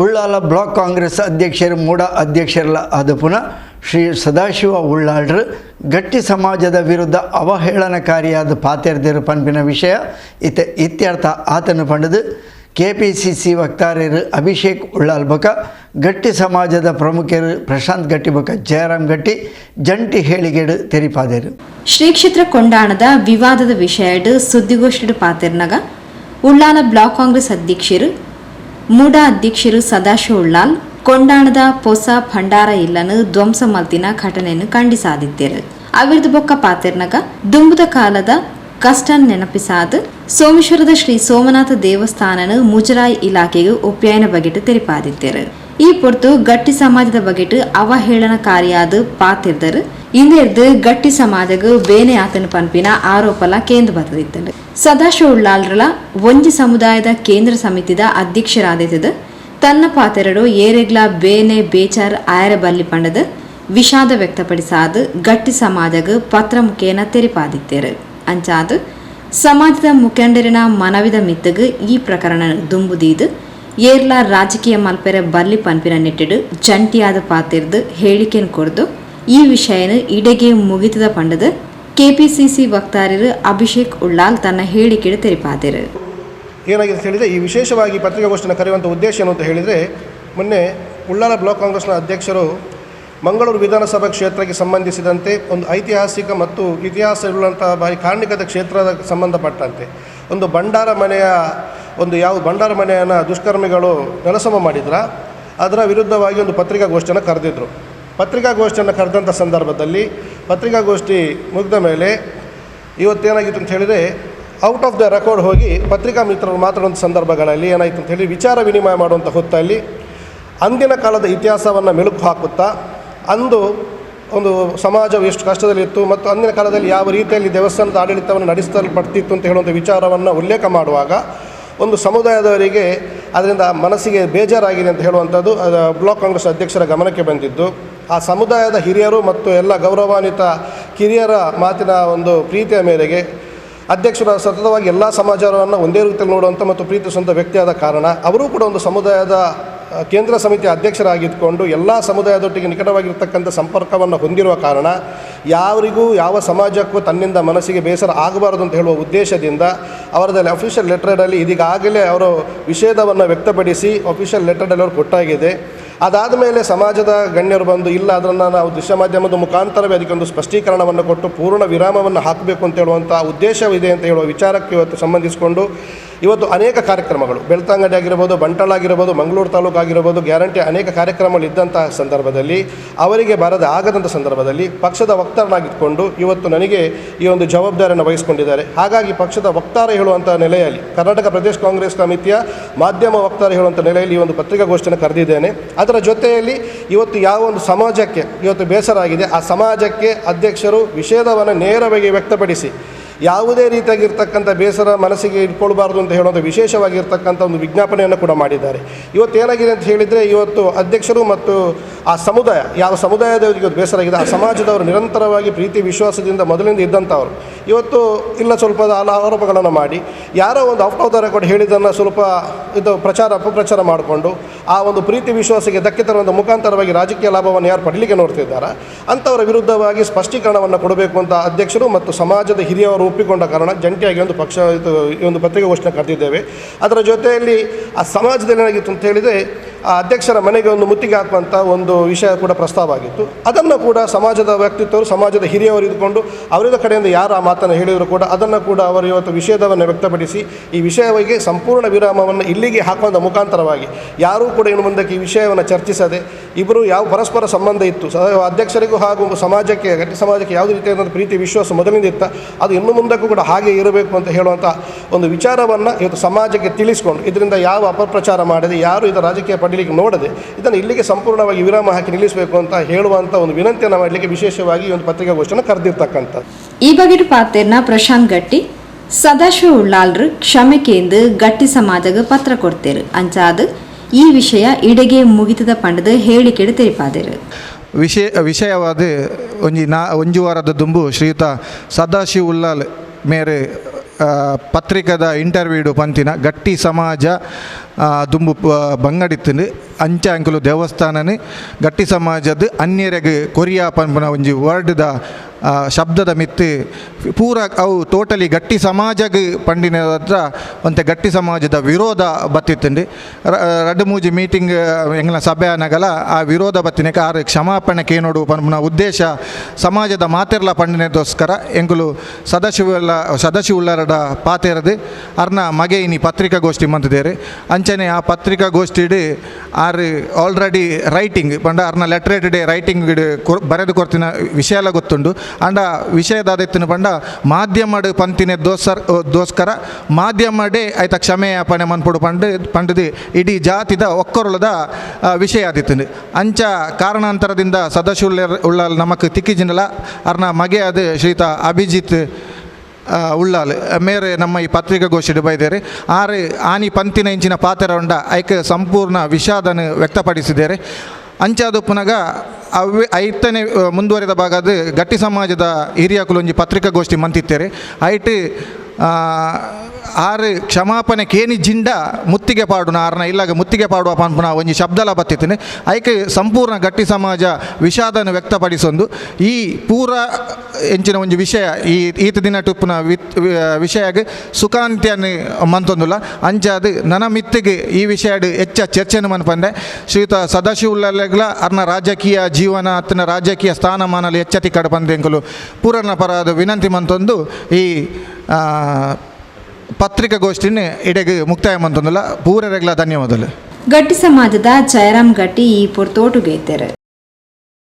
Ullal block Congress ಅಧ್ಯಕ್ಷರು, ಮೂಡ ಅಧ್ಯಕ್ಷರಲ್ಲ ಆದಪುನ ಶ್ರೀ ಸದಾಶಿವ ಉಳ್ಳಾಳ್ರು. ಗಟ್ಟಿ ಸಮಾಜದ ವಿರುದ್ಧ ಅವಹೇಳನಕಾರಿಯಾದ ಪಾತೆರ್ದಿರು ಪನ್ಪಿನ ವಿಷಯ ಇತ, ಇತ್ಯರ್ಥ ಆತನು ಪಂಡದು ಕೆ ಪಿ ಸಿ ಸಿ ವಕ್ತಾರರು ಅಭಿಷೇಕ್ ಉಳ್ಳಾಲ್ ಬಕ ಗಟ್ಟಿ ಸಮಾಜದ ಪ್ರಮುಖರು ಪ್ರಶಾಂತ್ ಗಟ್ಟಿ ಬಕ ಜಯರಾಮ್ ಗಟ್ಟಿ, ಜಂಟಿ ಹೇಳಿಗೆಡು ತೆರಿಪಾದರು. ಶ್ರೀ ಕ್ಷೇತ್ರ ಕೊಂಡಾಣದ ವಿವಾದದ ವಿಷಯಡ್ ಸುದ್ದಿಗೋಷ್ಠಿ ಪಾತೆರ್ನಾಗ ಉಳ್ಳಾಲ ಬ್ಲಾಕ್ ಕಾಂಗ್ರೆಸ್ ಅಧ್ಯಕ್ಷರು ಮೂಡ ಅಧ್ಯಕ್ಷರು ಸದಾಶಿವ ಉಳ್ಳಾಲ್ ಕೊಂಡಾಣದ ಪೊಸ ಭಂಡಾರ ಇಲ್ಲನ ಧ್ವಂಸ ಮಲ್ತಿನ ಘಟನೆಯನ್ನು ಖಂಡಿಸಾದಿದ್ದರು ಅವಿರ್ದು ಬೊಕ್ಕ ಪಾತೆರ್ನಗ ದುಂಬುದ ಕಾಲದ ಕಷ್ಟ ನೆನಪಿಸಾದ ಸೋಮೇಶ್ವರದ ಶ್ರೀ ಸೋಮನಾಥ ದೇವಸ್ಥಾನನು ಮುಜರಾಯಿ ಇಲಾಖೆಗೆ ಉಪ್ಯಾಯನ ಬಗೆಟ್ ತೆರಪಾದಿದ್ದೇರು ಈ ಪೊರ್ತು ಗಟ್ಟಿ ಸಮಾಜದ ಬಗೆಟ್ ಅವಹೇಳನಕಾರಿಯಾದ ಪಾತಿರ್ದರು ಇಂದಿರ್ದು ಗಟ್ಟಿ ಸಮಾಜಗ ಬೇನೆ ಆತನ ಪನ್ಪಿನ ಆರೋಪಲ ಕೇಂದ್ರ ಬರ್ತದಿತ್ತಂಡು ಸದಾಶಿವ ಉಳ್ಳಾಲ್ರಲ ಒಂಜಿ ಸಮುದಾಯದ ಕೇಂದ್ರ ಸಮಿತಿದ ಅಧ್ಯಕ್ಷರಾದಿತದ. ತನ್ನ ಪಾತೆರಡು ಏರೆಗ್ಲ ಬೇನೆ ಬೇಚಾರ್ ಆಯರ ಬಲ್ಲಿ ಪಂಡದ. ವಿಷಾದ ವ್ಯಕ್ತಪಡಿಸಾದ ಗಟ್ಟಿ ಸಮಾಜಗ್ ಪತ್ರ ಮುಖೇನ ತೆರಿಪಾದಿತ್ತೇರು. ಅಂಚಾದ, ಸಮಾಜದ ಮುಖಂಡರಿನ ಮನವಿದ ಮಿತ್ತಗ ಈ ಪ್ರಕರಣ ದುಂಬುದೀದು ಏರ್ಲ ರಾಜಕೀಯ ಮಲ್ಪೆರೆ ಬಲ್ಲಿ ಪನ್ಪಿನ ನೆಟ್ಟಿಡು ಜಂಟಿಯಾದ ಪಾತಿರ್ದು ಹೇಳಿಕೆನ್ ಕೊಡ್ದು. ಈ ವಿಷಯನ ಇಡೆಗೆ ಮುಗಿತದ ಪಂಡದ ಕೆಪಿಸಿಸಿ ವಕ್ತಾರರು ಅಭಿಷೇಕ್ ಉಳ್ಳಾಲ್ ತನ್ನ ಹೇಳಿಕೆ ತೆರಿಪಾದಿರು. ಏನಾಗಿದೆ ಹೇಳಿದರೆ, ಈ ವಿಶೇಷವಾಗಿ ಪತ್ರಿಕಾಗೋಷ್ಠಿಯನ್ನು ಕರೆಯುವಂಥ ಉದ್ದೇಶ ಏನು ಅಂತ ಹೇಳಿದರೆ, ಮೊನ್ನೆ ಉಳ್ಳಾಲ ಬ್ಲಾಕ್ ಕಾಂಗ್ರೆಸ್ನ ಅಧ್ಯಕ್ಷರು ಮಂಗಳೂರು ವಿಧಾನಸಭಾ ಕ್ಷೇತ್ರಕ್ಕೆ ಸಂಬಂಧಿಸಿದಂತೆ ಒಂದು ಐತಿಹಾಸಿಕ ಮತ್ತು ಇತಿಹಾಸವುಳ್ಳಂಥ ಬಾರಿ ಕಾರ್ಣಿಕದ ಕ್ಷೇತ್ರದ ಸಂಬಂಧಪಟ್ಟಂತೆ ಒಂದು ಭಂಡಾರ ಮನೆಯ, ಒಂದು ಯಾವ ಭಂಡಾರ ಮನೆಯನ್ನು ದುಷ್ಕರ್ಮಿಗಳು ನೆಲಸಮ ಮಾಡಿದ್ರ, ಅದರ ವಿರುದ್ಧವಾಗಿ ಒಂದು ಪತ್ರಿಕಾಗೋಷ್ಠಿಯನ್ನು ಕರೆದಿದ್ರು. ಪತ್ರಿಕಾಗೋಷ್ಠಿಯನ್ನು ಕರೆದಂಥ ಸಂದರ್ಭದಲ್ಲಿ ಪತ್ರಿಕಾಗೋಷ್ಠಿ ಮುಗಿದ ಮೇಲೆ ಇವತ್ತೇನಾಗಿತ್ತು ಅಂತ ಹೇಳಿದರೆ ಔಟ್ ಆಫ್ ದ ರೆಕಾರ್ಡ್ ಹೋಗಿ ಪತ್ರಿಕಾ ಮಿತ್ರರು ಮಾತಾಡುವಂಥ ಸಂದರ್ಭಗಳಲ್ಲಿ ಏನಾಯಿತು ಅಂತ ಹೇಳಿ ವಿಚಾರ ವಿನಿಮಯ ಮಾಡುವಂಥ ಹೊತ್ತಲ್ಲಿ ಅಂದಿನ ಕಾಲದ ಇತಿಹಾಸವನ್ನು ಮೆಲುಕು ಹಾಕುತ್ತಾ ಅಂದು ಒಂದು ಸಮಾಜವು ಎಷ್ಟು ಕಷ್ಟದಲ್ಲಿತ್ತು ಮತ್ತು ಅಂದಿನ ಕಾಲದಲ್ಲಿ ಯಾವ ರೀತಿಯಲ್ಲಿ ದೇವಸ್ಥಾನದ ಆಡಳಿತವನ್ನು ನಡೆಸಲ್ಪಡ್ತಿತ್ತು ಅಂತ ಹೇಳುವಂಥ ವಿಚಾರವನ್ನು ಉಲ್ಲೇಖ ಮಾಡುವಾಗ ಒಂದು ಸಮುದಾಯದವರಿಗೆ ಅದರಿಂದ ಮನಸ್ಸಿಗೆ ಬೇಜಾರಾಗಿದೆ ಅಂತ ಹೇಳುವಂಥದ್ದು ಬ್ಲಾಕ್ ಕಾಂಗ್ರೆಸ್ ಅಧ್ಯಕ್ಷರ ಗಮನಕ್ಕೆ ಬಂದಿದ್ದು. ಆ ಸಮುದಾಯದ ಹಿರಿಯರು ಮತ್ತು ಎಲ್ಲ ಗೌರವಾನ್ವಿತ ಕಿರಿಯರ ಮಾತಿನ ಒಂದು ಪ್ರೀತಿಯ ಮೇರೆಗೆ ಅಧ್ಯಕ್ಷರು ಸತತವಾಗಿ ಎಲ್ಲ ಸಮಾಜವನ್ನು ಒಂದೇ ರೀತಿಯಲ್ಲಿ ನೋಡುವಂಥ ಮತ್ತು ಪ್ರೀತಿಸುವಂಥ ವ್ಯಕ್ತಿಯಾದ ಕಾರಣ ಅವರು ಕೂಡ ಒಂದು ಸಮುದಾಯದ ಕೇಂದ್ರ ಸಮಿತಿಯ ಅಧ್ಯಕ್ಷರಾಗಿದ್ದುಕೊಂಡು ಎಲ್ಲ ಸಮುದಾಯದೊಟ್ಟಿಗೆ ನಿಕಟವಾಗಿರ್ತಕ್ಕಂಥ ಸಂಪರ್ಕವನ್ನು ಹೊಂದಿರುವ ಕಾರಣ ಯಾರಿಗೂ ಯಾವ ಸಮಾಜಕ್ಕೂ ತನ್ನಿಂದ ಮನಸ್ಸಿಗೆ ಬೇಸರ ಆಗಬಾರದು ಅಂತ ಹೇಳುವ ಉದ್ದೇಶದಿಂದ ಅವರದಲ್ಲಿ ಅಫಿಷಿಯಲ್ ಲೆಟರಲ್ಲಿ ಇದೀಗಾಗಲೇ ಅವರು ವಿಷೇಧವನ್ನು ವ್ಯಕ್ತಪಡಿಸಿ ಅಫಿಷಿಯಲ್ ಲೆಟರಲ್ಲಿ ಅವರು ಕೊಟ್ಟಾಗಿದೆ. ಅದಾದ ಮೇಲೆ ಸಮಾಜದ ಗಣ್ಯರು ಬಂದು, ಇಲ್ಲ, ಅದನ್ನು ನಾವು ದೃಶ್ಯ ಮಾಧ್ಯಮದ ಮುಖಾಂತರವೇ ಅದಕ್ಕೆ ಒಂದು ಸ್ಪಷ್ಟೀಕರಣವನ್ನು ಕೊಟ್ಟು ಪೂರ್ಣ ವಿರಾಮವನ್ನು ಹಾಕಬೇಕು ಅಂತ ಹೇಳುವಂಥ ಉದ್ದೇಶವಿದೆ ಅಂತ ಹೇಳುವ ವಿಚಾರಕ್ಕೆ ಇವತ್ತು ಸಂಬಂಧಿಸಿಕೊಂಡು ಇವತ್ತು ಅನೇಕ ಕಾರ್ಯಕ್ರಮಗಳು. ಬೆಳ್ತಂಗಡಿ ಆಗಿರ್ಬೋದು ಬಂಟಳ ಆಗಿರ್ಬೋದು, ಮಂಗಳೂರು ತಾಲೂಕು ಆಗಿರ್ಬೋದು, ಗ್ಯಾರಂಟಿ ಅನೇಕ ಕಾರ್ಯಕ್ರಮಗಳು ಇದ್ದಂತಹ ಸಂದರ್ಭದಲ್ಲಿ, ಅವರಿಗೆ ಬರದ ಆಗದಂಥ ಸಂದರ್ಭದಲ್ಲಿ ಪಕ್ಷದ ವಕ್ತಾರನಾಗಿದ್ದುಕೊಂಡು ಇವತ್ತು ನನಗೆ ಈ ಒಂದು ಜವಾಬ್ದಾರಿಯನ್ನು ವಹಿಸಿಕೊಂಡಿದ್ದಾರೆ. ಹಾಗಾಗಿ ಪಕ್ಷದ ವಕ್ತಾರ ಹೇಳುವಂಥ ನೆಲೆಯಲ್ಲಿ, ಕರ್ನಾಟಕ ಪ್ರದೇಶ ಕಾಂಗ್ರೆಸ್ ಸಮಿತಿಯ ಮಾಧ್ಯಮ ವಕ್ತಾರ ಹೇಳುವಂಥ ನೆಲೆಯಲ್ಲಿ ಈ ಒಂದು ಪತ್ರಿಕಾಗೋಷ್ಠಿಯನ್ನು ಕರೆದಿದ್ದೇನೆ. ಅದರ ಜೊತೆಯಲ್ಲಿ ಇವತ್ತು ಯಾವ ಒಂದು ಸಮಾಜಕ್ಕೆ ಇವತ್ತು ಬೇಸರ ಆಗಿದೆ, ಆ ಸಮಾಜಕ್ಕೆ ಅಧ್ಯಕ್ಷರು ವಿಷೇಧವನ್ನು ನೇರವಾಗಿ ವ್ಯಕ್ತಪಡಿಸಿ, ಯಾವುದೇ ರೀತಿಯಾಗಿರ್ತಕ್ಕಂಥ ಬೇಸರ ಮನಸ್ಸಿಗೆ ಇಟ್ಕೊಳ್ಬಾರ್ದು ಅಂತ ಹೇಳೋದು ವಿಶೇಷವಾಗಿರ್ತಕ್ಕಂಥ ಒಂದು ವಿಜ್ಞಾಪನೆಯನ್ನು ಕೂಡ ಮಾಡಿದ್ದಾರೆ. ಇವತ್ತು ಏನಾಗಿದೆ ಅಂತ ಹೇಳಿದರೆ, ಇವತ್ತು ಅಧ್ಯಕ್ಷರು ಮತ್ತು ಆ ಸಮುದಾಯ, ಯಾವ ಸಮುದಾಯದವರಿಗೆ ಇವತ್ತು ಬೇಸರ ಆಗಿದೆ, ಆ ಸಮಾಜದವರು ನಿರಂತರವಾಗಿ ಪ್ರೀತಿ, ವಿಶ್ವಾಸದಿಂದ ಮೊದಲಿಂದ ಇದ್ದಂಥವ್ರು ಇವತ್ತು ಇಲ್ಲ ಸ್ವಲ್ಪ ಆರೋಪಗಳನ್ನು ಮಾಡಿ. ಯಾರೋ ಒಂದು ಔಟ್ ಆಫ್ ದ ರೆಕಾರ್ಡ್ ಹೇಳಿದ್ದನ್ನು ಸ್ವಲ್ಪ ಇದು ಪ್ರಚಾರ, ಅಪಪ್ರಚಾರ ಮಾಡಿಕೊಂಡು ಆ ಒಂದು ಪ್ರೀತಿ ವಿಶ್ವಾಸಕ್ಕೆ ಧಕ್ಕೆ ತರುವಂಥ ಮುಖಾಂತರವಾಗಿ ರಾಜಕೀಯ ಲಾಭವನ್ನು ಯಾರು ಪಡಲಿಕ್ಕೆ ನೋಡ್ತಿದ್ದಾರೆ? ಅಂಥವರ ವಿರುದ್ಧವಾಗಿ ಸ್ಪಷ್ಟೀಕರಣವನ್ನು ಕೊಡಬೇಕು ಅಂತ ಅಧ್ಯಕ್ಷರು ಮತ್ತು ಸಮಾಜದ ಹಿರಿಯವರು ಒಪ್ಪಿಕೊಂಡ ಕಾರಣ ಜಂಟಿಯಾಗಿ ಒಂದು ಪಕ್ಷ, ಇದು ಈ ಒಂದು ಪತ್ರಿಕಾಗೋಷ್ಠಿನ ಕರೆದಿದ್ದೇವೆ. ಅದರ ಜೊತೆಯಲ್ಲಿ ಆ ಸಮಾಜದಲ್ಲಿ ಏನಾಗಿತ್ತು ಅಂತ ಹೇಳಿದರೆ ಆ ಅಧ್ಯಕ್ಷರ ಮನೆಗೆ ಒಂದು ಮುತ್ತಿಗೆ ಹಾಕುವಂಥ ಒಂದು ವಿಷಯ ಕೂಡ ಪ್ರಸ್ತಾವ ಆಗಿತ್ತು. ಅದನ್ನು ಕೂಡ ಸಮಾಜದ ವ್ಯಕ್ತಿತ್ವರು, ಸಮಾಜದ ಹಿರಿಯವರು ಇದ್ಕೊಂಡು ಅವರಿದ ಕಡೆಯಿಂದ ಯಾರು ಆ ಮಾತನ್ನು ಹೇಳಿದರೂ ಕೂಡ ಅದನ್ನು ಕೂಡ ಅವರು ಇವತ್ತು ವಿಷಯದವನ್ನು ವ್ಯಕ್ತಪಡಿಸಿ, ಈ ವಿಷಯವಾಗಿ ಸಂಪೂರ್ಣ ವಿರಾಮವನ್ನು ಇಲ್ಲಿಗೆ ಹಾಕುವಂಥ ಮುಖಾಂತರವಾಗಿ ಯಾರೂ ಕೂಡ ಇನ್ನು ಮುಂದಕ್ಕೆ ಈ ವಿಷಯವನ್ನು ಚರ್ಚಿಸದೆ ಇಬ್ಬರು ಯಾವ ಪರಸ್ಪರ ಸಂಬಂಧ ಇತ್ತು? ಅಧ್ಯಕ್ಷರಿಗೂ ಹಾಗೂ ಸಮಾಜಕ್ಕೆ ಗಟ್ಟಿ ಸಮಾಜಕ್ಕೆ ಯಾವುದೇ ರೀತಿಯಾದಂಥ ಪ್ರೀತಿ, ವಿಶ್ವಾಸ ಮೊದಲಿಂದ ಇತ್ತ. ಅದು ಇನ್ನು ಮುಂದಕ್ಕೂ ಕೂಡ ಹಾಗೆ ಇರಬೇಕು ಅಂತ ಹೇಳುವಂಥ ಒಂದು ವಿಚಾರವನ್ನು ಇವತ್ತು ಸಮಾಜಕ್ಕೆ ತಿಳಿಸ್ಕೊಂಡು ಇದರಿಂದ ಯಾವ ಅಪಪ್ರಚಾರ ಮಾಡದೆ, ಯಾರು ಇದರ ರಾಜಕೀಯ ಪಡೀಲಿಕ್ಕೆ ನೋಡದೆ, ಇದನ್ನು ಇಲ್ಲಿಗೆ ಸಂಪೂರ್ಣವಾಗಿ ವಿರಾಮ ಹಾಕಿ ನಿಲ್ಲಿಸಬೇಕು ಅಂತ ಹೇಳುವಂಥ ಒಂದು ವಿನಂತಿಯನ್ನು ಮಾಡಲಿಕ್ಕೆ ವಿಶೇಷವಾಗಿ ಈ ಒಂದು ಪತ್ರಿಕಾಗೋಷ್ಠಿಯನ್ನು ಕರೆದಿರ್ತಕ್ಕಂಥದ್ದು. ಈ ಬಗ್ಗೆ ಪಾತ್ರನ ಪ್ರಶಾಂತ್ ಗಟ್ಟಿ, ಸದಾಶಿವ ಉಳ್ಳಾಲ್ರು ಕ್ಷಮೆ ಕೇಂದ್ರ ಗಟ್ಟಿ ಸಮಾಜಕ್ಕೆ ಪತ್ರ ಕೊಡ್ತೇರು. ಅಂಚಾದ ಈ ವಿಷಯ ಇಡೆಗೆ ಮುಗಿತದ ಪಂಡದ ಹೇಳಿಕೆಡು ತೆರಿಪಾದರು. ವಿಷಯ, ವಿಷಯವಾದ ಒಂಜಿ ನಾ, ಒಂಜು ವಾರದ ದುಂಬು ಶ್ರೀಯುತ ಸದಾಶಿವ್ ಉಲ್ಲಾಲ್ ಮೇರೆ ಪತ್ರಿಕದ ಇಂಟರ್ವ್ಯೂಡು ಪಂತಿನ ಗಟ್ಟಿ ಸಮಾಜ ದುಂಬು ಬಂಗಡಿತ್ತಿನ ಅಂಚೆ ಅಂಕುಲು ದೇವಸ್ಥಾನನು ಗಟ್ಟಿ ಸಮಾಜದ ಅನ್ಯರೆಗೆ ಕೊರಿಯಾ ಪನ್ಪುನ ಒಂಜಿ ವರ್ಡ್ದ ಶಬ್ದದ ಮಿತ್ತು ಪೂರ ಅವು ಟೋಟಲಿ ಗಟ್ಟಿ ಸಮಾಜಗ್ ಪಂಡಿನ ಹತ್ರ ಒಂತೆ ಗಟ್ಟಿ ಸಮಾಜದ ವಿರೋಧ ಬತ್ತಿತ್ತುಂಡು ರಡ್ಡು ಮೂಜಿ ಮೀಟಿಂಗ್ ಎಂಗ್ಲ ಸಭೆ ಆನಗಲ ಆ ವಿರೋಧ ಬತ್ತಿನ ಆರು ಕ್ಷಮಾಪಣೆ ಕೇನೋಡು ಪನ್ಪುನ ಉದ್ದೇಶ ಸಮಾಜದ ಮಾತೆರ್ಲ ಪಂಡಿನದೋಸ್ಕರ ಎಂಕುಲು ಸದಾಶಿವಲ್ಲ ಸದಾಶಿವುಳ್ಳರಡ ಪಾತೆರದು ಅರ್ನ ಮಗೆ ಇನಿ ಪತ್ರಿಕಾಗೋಷ್ಠಿ ಮಂತಿದ್ದೇರು ಅಂಚನೆ ಆ ಪತ್ರಿಕಾಗೋಷ್ಠಿಡ್ ಆರು ಆಲ್ರೆಡಿ ರೈಟಿಂಗ್ ಪಂಡ ಅರ್ನ ಲೆಟ್ರೇಟ್ ಡೇ ರೈಟಿಂಗ್ ಬರೆದು ಕೊರ್ತಿನ ವಿಷಯಲ ಗೊತ್ತುಂಡು. ಅಂಡ ವಿಷಯದಾದಿತ್ತಿನ ಪಂಡ, ಮಾಧ್ಯಮಡು ಪಂತಿನ ದೋಸರ್ ದೋಸ್ಕರ. ಮಾಧ್ಯಮಡೆ ಆಯ್ತ ಕ್ಷಮೆ ಯಾಪನೆ ಮನ್ಪುಡು ಪಂಡು, ಪಂಡದಿ, ಇಡೀ ಜಾತಿದ ಒಕ್ಕರುಳದ ವಿಷಯ ಆದಿತ್ತು ಅಂಚ ಕಾರಣಾಂತರದಿಂದ ಸದಸ್ಯ ಉಳ್ಳ ನಮಕ್ ತಿಕ್ಕಿಜಿನಲ, ಅರ್ನ ಮಗೆ ಅದು ಶ್ರೀತ ಅಭಿಜಿತ್ ಉಳ್ಳಾಲ್. ಮೇರೆ ನಮ್ಮ ಈ ಪತ್ರಿಕಾಗೋಷ್ಠಿ ಬೈದೇರಿ. ಆರು, ಆನಿ ಪಂತಿನ ಇಂಚಿನ ಪಾತ್ರ ಉಂಡ ಐಕೆ ಸಂಪೂರ್ಣ ವಿಷಾದನ ವ್ಯಕ್ತಪಡಿಸಿದ್ದಾರೆ ಅಂಚಾದು ಪುನಗ ಅವ್ ಐತನೇ ಮುಂದುವರೆದ ಭಾಗ ಭಾಗದ ಗಟ್ಟಿ ಸಮಾಜದ ಹಿರಿಯ ಕುಲೊಂಜಿ ಪತ್ರಿಕಾಗೋಷ್ಠಿ ಮಂತಿತ್ತೇರೆ. ಐಟ್ ಆರು ಕ್ಷಮಾಪಣೆ ಕೇನಿ ಜಿಂಡ ಮುತ್ತಿಗೆ ಪಾಡುನ ಆರ್ನ ಇಲ್ಲಾಗ ಮುತ್ತಿಗೆ ಪಾಡುವ ಪನ್ಪುನ ಒಂಜಿ ಶಬ್ದಲ ಬತ್ತಿತ್ತೇನೆ. ಐಕೆ ಸಂಪೂರ್ಣ ಗಟ್ಟಿ ಸಮಾಜ ವಿಷಾದನ ವ್ಯಕ್ತಪಡಿಸೊಂದು. ಈ ಪೂರ ಎಂಚಿನ ಒಂಜಿ ವಿಷಯ, ಈ ಈತ ದಿನ ಟುಪ್ಪುನ ವಿತ್ ವಿಷಯಗ್ ಸುಖಾಂತ್ಯನ್ ಮಂತೊಂದುಲ್ಲ. ಅಂಚಾದ ನನ ಮಿತ್ತಿಗೆ ಈ ವಿಷಯಡ್ ಹೆಚ್ಚ ಚರ್ಚೆನ ಮನ್ಪಂದೆ. ಶ್ರೀಯುತ ಸದಾಶಿವುಲ್ಲಗ್ಲ ಅರ್ನ ರಾಜಕೀಯ ಜೀವನ ಅತ್ತಿನ ರಾಜಕೀಯ ಸ್ಥಾನಮಾನಲಿ ಎಚ್ಚತಿ ಕಡಪಂದೆಂಕಲು ಪೂರನ ಪರಾದ ವಿನಂತಿ ಮಂತೊಂದು. ಈ ಪತ್ರಿಕಾಗೋಷ್ಠಿನ ಇಡೆಗೆ ಮುಕ್ತಾಯ ಪೂರ ಪೂರರೆಗ್ಲ ಧನ್ಯವಾದಗಳು. ಗಟ್ಟಿ ಸಮಾಜದ ಜಯರಾಮ್ ಗಟ್ಟಿ ಈ ಪುರ್ತೋಟು ಗೇತೆರು